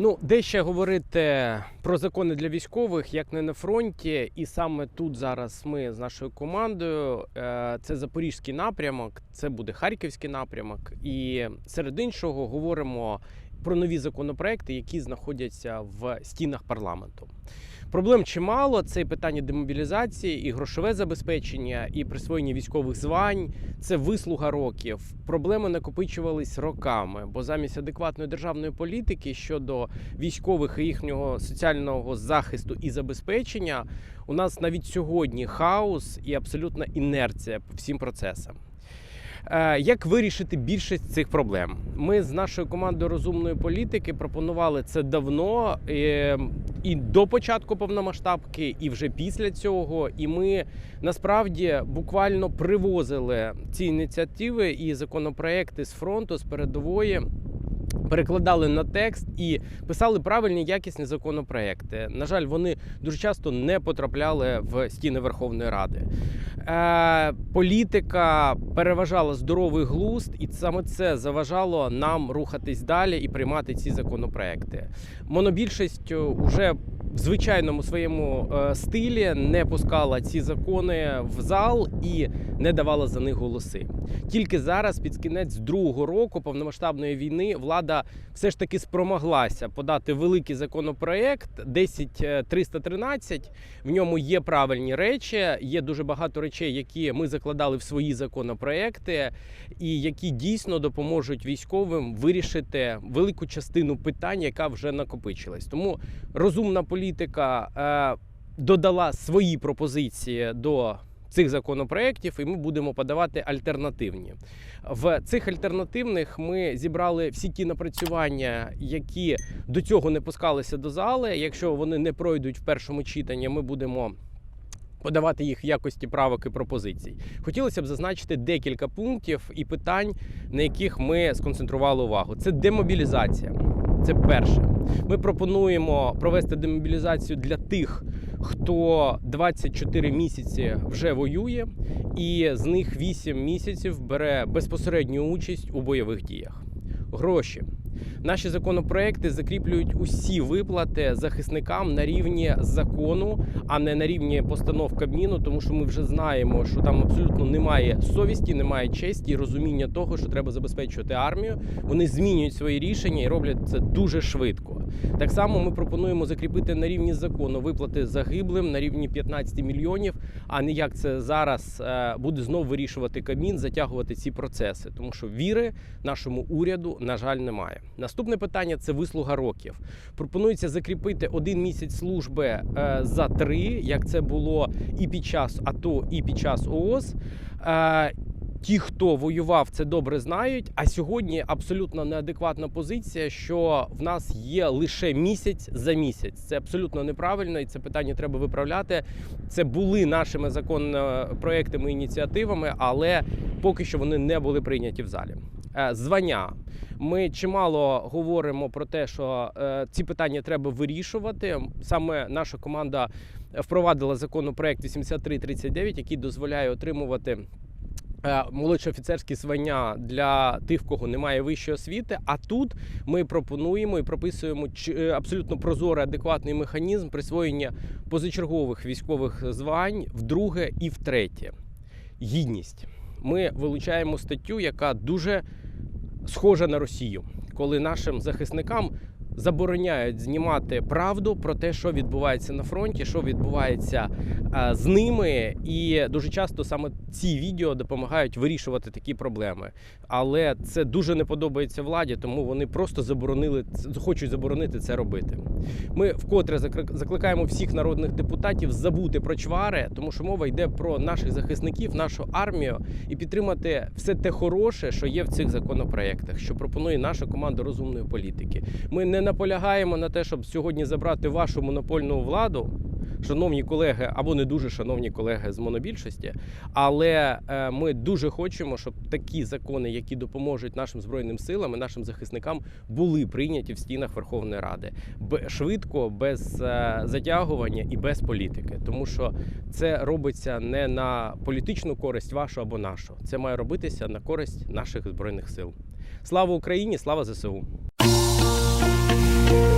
Ну, де ще говорити про закони для військових, як не на фронті, і саме тут зараз ми з нашою командою. е, Це Запорізький напрямок, це буде Харківський напрямок. І серед іншого говоримо про нові законопроекти, які знаходяться в стінах парламенту. Проблем чимало. Це питання демобілізації, і грошове забезпечення, і присвоєння військових звань. Це вислуга років. Проблеми накопичувались роками, бо замість адекватної державної політики щодо військових і їхнього соціального захисту і забезпечення, у нас навіть сьогодні хаос і абсолютна інерція по всім процесам. Е, Як вирішити більшість цих проблем? Ми з нашою командою розумної політики пропонували це давно е, і до початку повномасштабки, і вже після цього. І ми насправді буквально привозили ці ініціативи і законопроекти з фронту з передової. Перекладали на текст і писали правильні якісні законопроекти. На жаль, вони дуже часто не потрапляли в стіни Верховної Ради. Е, політика переважала здоровий глузд, і саме це заважало нам рухатись далі і приймати ці законопроекти. Монобільшість уже в звичайному своєму е, стилі не пускала ці закони в зал і не давала за них голоси. Тільки зараз, під кінець другого року повномасштабної війни, влада все ж таки спромоглася подати великий законопроект 10313. В ньому є правильні речі, є дуже багато речей, які ми закладали в свої законопроекти, і які дійсно допоможуть військовим вирішити велику частину питань, яка вже накопичилась. Тому розумна політика е, додала свої пропозиції до цих законопроєктів, і ми будемо подавати альтернативні. В цих альтернативних ми зібрали всі ті напрацювання, які до цього не пускалися до зали. Якщо вони не пройдуть в першому читанні, ми будемо. Подавати їх в якості правок і пропозицій. Хотілося б зазначити декілька пунктів і питань, на яких ми сконцентрували увагу. Це демобілізація. Це перше. Ми пропонуємо провести демобілізацію для тих, хто 24 місяці вже воює, і з них 8 місяців бере безпосередню участь у бойових діях. Гроші. Наші законопроекти закріплюють усі виплати захисникам на рівні закону, а не на рівні постанов Кабміну, тому що ми вже знаємо, що там абсолютно немає совісті, немає честі розуміння того, що треба забезпечувати армію. Вони змінюють свої рішення і роблять це дуже швидко. Так само ми пропонуємо закріпити на рівні закону виплати загиблим на рівні 15 мільйонів, а не як це зараз е, буде знову вирішувати Кабмін, затягувати ці процеси, тому що віри нашому уряду на жаль немає. Наступне питання це вислуга років. Пропонується закріпити один місяць служби е, за три, як це було і під час АТО, і під час ООС. Ті, хто воював, це добре знають. А сьогодні абсолютно неадекватна позиція, що в нас є лише місяць за місяць. Це абсолютно неправильно, і це питання треба виправляти. Це були нашими законопроектами ініціативами, але поки що вони не були прийняті в залі. Е, Звання. Ми чимало говоримо про те, що е, ці питання треба вирішувати. Саме наша команда впровадила законопроект 8339, який дозволяє отримувати. Е, Молодші офіцерські звання для тих, в кого немає вищої освіти. А тут ми пропонуємо і прописуємо е, абсолютно прозорий, адекватний механізм присвоєння позачергових військових звань вдруге і втретє. Гідність. Ми вилучаємо статтю, яка дуже схожа на Росію, коли нашим захисникам забороняють знімати правду про те, що відбувається на фронті, що відбувається е, з ними, і дуже часто саме ці відео допомагають вирішувати такі проблеми. Але це дуже не подобається владі, тому вони просто заборонили хочуть заборонити це робити. Ми вкотре закликаємо всіх народних депутатів забути про чвари, тому що мова йде про наших захисників, нашу армію і підтримати все те хороше, що є в цих законопроєктах, що пропонує наша команда розумної політики. Ми не наполягаємо на те, щоб сьогодні забрати вашу монопольну владу. Шановні колеги, або не дуже шановні колеги з монобільшості, але е, ми дуже хочемо, щоб такі закони, які допоможуть нашим збройним силам і нашим захисникам, були прийняті в стінах Верховної Ради швидко, без е, затягування і без політики, тому що це робиться не на політичну користь вашу або нашу. Це має робитися на користь наших збройних сил. Слава Україні! Слава ЗСУ! Thank you.